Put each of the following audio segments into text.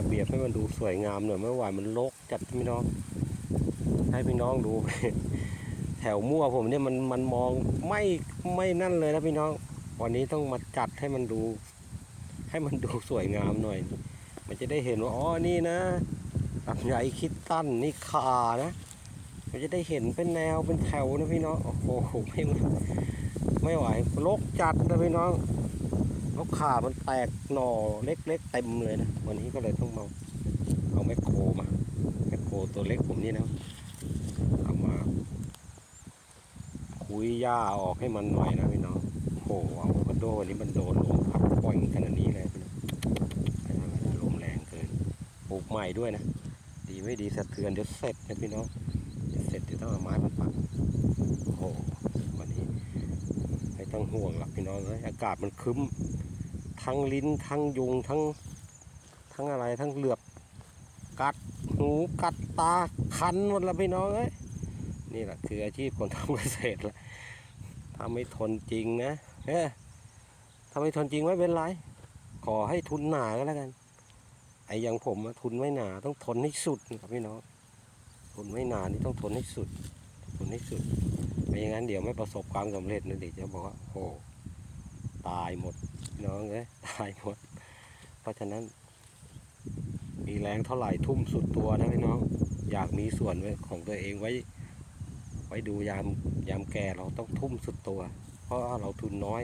ระเบียบให้มันดูสวยงามหน่อยเมื่อวานมันรกจัดพี่น้อง ให้พี่น้องดูแถวมั่วผมเนี่ยมันมันมองไม่ไม่นั่นเลยนะพี่น้อง วันนี้ต้องมาจัดให้มันดู ให้มันดูสวยงามหน่อย มันจะได้เห็นว่าอ๋อนี่นะลำไยคิดตั้นนี่ขานะมันจะได้เห็นเป็นแนวเป็นแถวนะพี่น้องโอ้โหไม่ไม่ไหวรกจัดนะพี่น้อง แล้วขามันแตกหน่อเล็กๆเต็มเลยนะ วันนี้ก็เลยต้องมาเอาแมคโครมาแมคโครตัวเล็กผมนี่นะเอามาคุยหญ้าออกให้มันหน่อยนะพี่น้องโอ้โหอะโวคาโดวันนี้มันโดนลมพัดป่อยขนาดนี้เลยพี่น้องไม่ทำอะไรลมแรงเกินปลูกใหม่ด้วยนะ ดีไม่ดีสะเทือนเดี๋ยวเสร็จนะพี่น้องเดี๋ยวเสร็จเดี๋ยวต้องเอาไม้มาปักโอ้โหวันนี้ไม่ต้องห่วงหรอกพี่น้องเลยอากาศมันคึ้ม ทั้งลิ้นทั้งยุงทั้งทั้งอะไรทั้งเหลือบ กัดหูกัดตาคันหมดละพี่น้องเอ้ยนี่แหละคืออาชีพคนทำเกษตรละถ้าไม่ทนจริงนะเอ้ถ้าไม่ทนจริงไม่เป็นไร ขอให้ทุนหนาก็แล้วกันไอ้อย่างผมทุนไม่หนาต้องทนให้สุดครับพี่น้องทุนไม่หนานี่ต้องทนให้สุด ทนให้สุดไม่อย่างนั้นเดี๋ยวไม่ประสบความสำเร็จนะเด็กจะบอกว่าโอ้ตายหมด น้องเอ้ยตายหมดเพราะฉะนั้น มีแรงเท่าไหร่ทุ่มสุดตัวนะพี่น้อง อยากมีส่วนของตัวเองไว้ ไว้ดูยามยามแก่เราต้องทุ่มสุดตัว เพราะเราทุนน้อย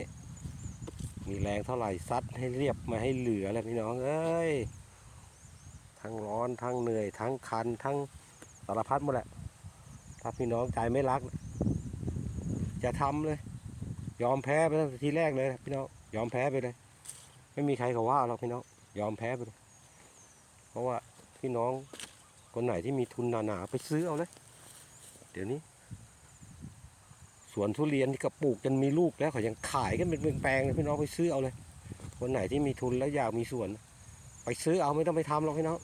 มีแรงเท่าไหร่ซัดให้เรียบมาให้เหลือแล้วพี่น้องเอ้ยทั้งร้อนทั้งเหนื่อย ทั้งคันทั้งสารพัดหมดแหละถ้าพี่น้องใจไม่รัก จะทำเลย ยอมแพ้ไปตั้งแต่ทีแรกเลยพี่น้อง ยอมแพ้ไปเลย ไม่มีใครเขาว่าหรอกพี่น้อง ยอมแพ้ไปเลย เพราะว่าพี่น้องคนไหนที่มีทุนหนาๆไปซื้อเอาเลย เดี๋ยวนี้ สวนทุเรียนที่กระปลูกจนมีลูกแล้วเขายังขายกันเป็นแปลงเลยพี่น้องไปซื้อเอาเลย คนไหนที่มีทุนแล้วอยากมีสวน ไปซื้อเอาไม่ต้องไปทำหรอกพี่น้อง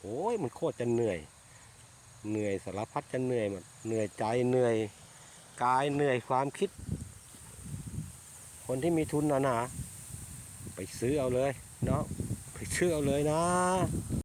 โอ้ยมันโคตรจะเหนื่อย เหนื่อยสารพัดจะเหนื่อยหมดเหนื่อยใจเหนื่อยกายเหนื่อยความคิด คนที่มีทุนหนาๆไปซื้อเอาเลยเนาะไปซื้อเอาเลยนะ